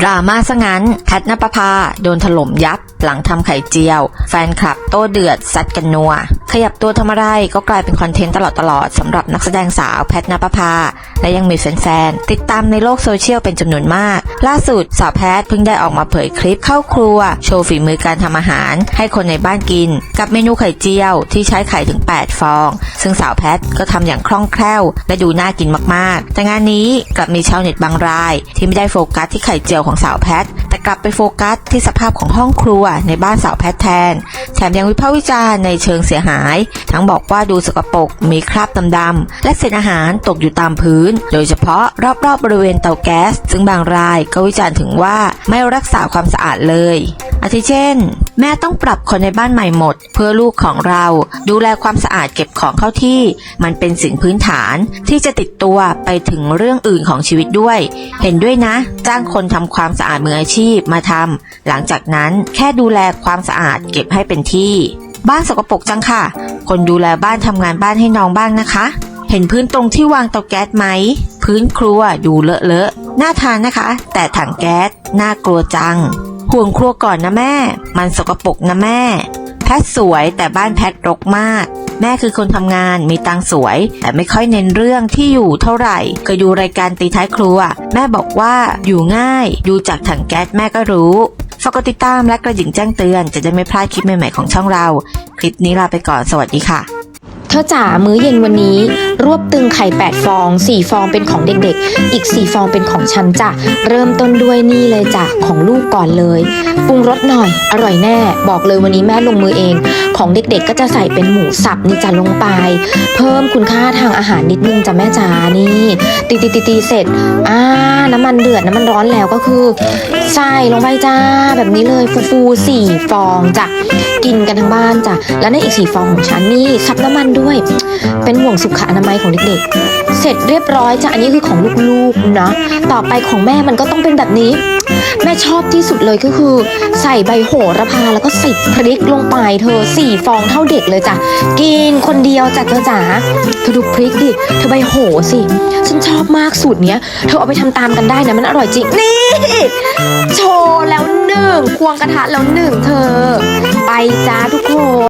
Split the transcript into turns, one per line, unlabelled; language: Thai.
ดราม่าซะงั้นแพทนปภาโดนถล่มยับหลังทำไข่เจียว แฟนคลับโต้เดือดซัดกันนัว ขยับตัวทำอะไรก็กลายเป็นคอนเทนต์ตลอดตลอดๆสำหรับนักแสดงสาวแพทนปภา และยังมีแฟนๆ ติดตามในโลกโซเชียลเป็นจำนวนมาก ล่าสุดสาวแพทเพิ่งได้ออกมาเผยคลิปเข้าครัว โชว์ฝีมือการทำอาหาร ให้คนในบ้านกิน กับเมนูไข่เจียวที่ใช้ไข่ถึง 8 ฟอง ซึ่งสาวแพทก็ทำอย่างคล่องแคล่ว และดูน่ากินมากๆ แต่งานนี้กลับมีชาวเน็ตบางราย ที่ไม่ได้โฟกัสที่ไข่เจียวของสาวแพทแต่กลับไปโฟกัสที่สภาพของห้องครัวในบ้านสาวแพทแทน แถมยังวิพากษ์วิจารณ์ในเชิงเสียหายทั้งบอกว่าดูสกปรกมีคราบดำๆและเศษอาหารตกอยู่ตามพื้น โดยเฉพาะรอบๆบริเวณเตาแก๊ส ซึ่งบางรายก็วิจารณ์ถึงว่าไม่รักษาความสะอาดเลยอาทิเช่น แม่ต้องปรับคนในบ้านใหม่หมด เพื่อลูกของเราดูแลความสะอาดเก็บของเข้าที่ มันเป็นสิ่งพื้นฐานที่จะติดตัวไปถึงเรื่องอื่นของชีวิตด้วย เห็นด้วยนะ จ้างคนทำความสะอาดมืออาชีพมาทำหลังจากนั้นแค่ดูแลความสะอาดเก็บให้เป็นที่ บ้านสกปรกจังค่ะ คนดูแลบ้านทำงานบ้านให้น้องบ้างนะคะ เห็นพื้นตรงที่วางเตาแก๊สไหม พื้นครัวดูเลอะเลอะน่าทานนะคะ แต่ถังแก๊สน่ากลัวจัง ห่วงครัวก่อนนะแม่ มันสกปรกนะแม่ แพทสวยแต่บ้านแพทรกมาก แม่คือคนทำงานมีตังสวย แต่ไม่ค่อยเน้นเรื่องที่อยู่เท่าไหร่เคยดูรายการตีท้ายครัว แม่บอกว่าอยู่ง่าย ดูจากถังแก๊สแม่ก็รู้ ฝากกดติดตามและกระดิ่งแจ้งเตือนจะได้ไม่พลาดคลิปใหม่ๆของช่องเรา คลิปนี้ลาไปก่อนสวัสดีค่ะ
เธอจ๋ามื้อเย็นวันนี้ รวบตึงไข่ 8 ฟอง 4 ฟองเป็นของเด็กๆ อีก 4 ฟองเป็นของฉันจ้ะ เริ่มต้นด้วยนี่เลยจ้ะ ของลูกก่อนเลย ปรุงรสหน่อย อร่อยแน่ บอกเลยวันนี้แม่ลงมือเอง ของเด็กๆ ก็จะใส่เป็นหมูสับนี่จ้ะลงไป เพิ่มคุณค่าทางอาหารนิดนึงจ้ะแม่จ๋า นี่ ตีตีตีตีเสร็จ อ่า น้ำมันเดือด น้ำมันร้อนแล้วก็คือใส่ลงไปจ้า แบบนี้เลยฟูฟูๆสี่ฟองจ้ะ กินกันทั้งบ้านจ้ะ แล้วในอีกสี่ฟองของฉันนี่ซับน้ำมันด้วย เป็นห่วงสุขอนามัยของเด็กๆ เสร็จเรียบร้อยจ้ะอันนี้คือของลูกๆนะ ต่อไปของแม่มันก็ต้องเป็นแบบนี้ แม่ชอบที่สุดเลยก็คือ ใส่ใบโหระพาแล้วก็ใส่พริกลงไปเธอสี่ฟองเท่าเด็กเลยจ้ะกินคนเดียวจ้ะเธอจ๋าเธอดูพริกดิเธอใบโหสิ ฉันชอบมากสูตรเนี้ย เธอเอาไปทำตามกันได้นะมันอร่อยจริงนี่โชว์แล้วหนึ่งควงกระทะแล้วหนึ่งเธอ ไปจ้าทุกคน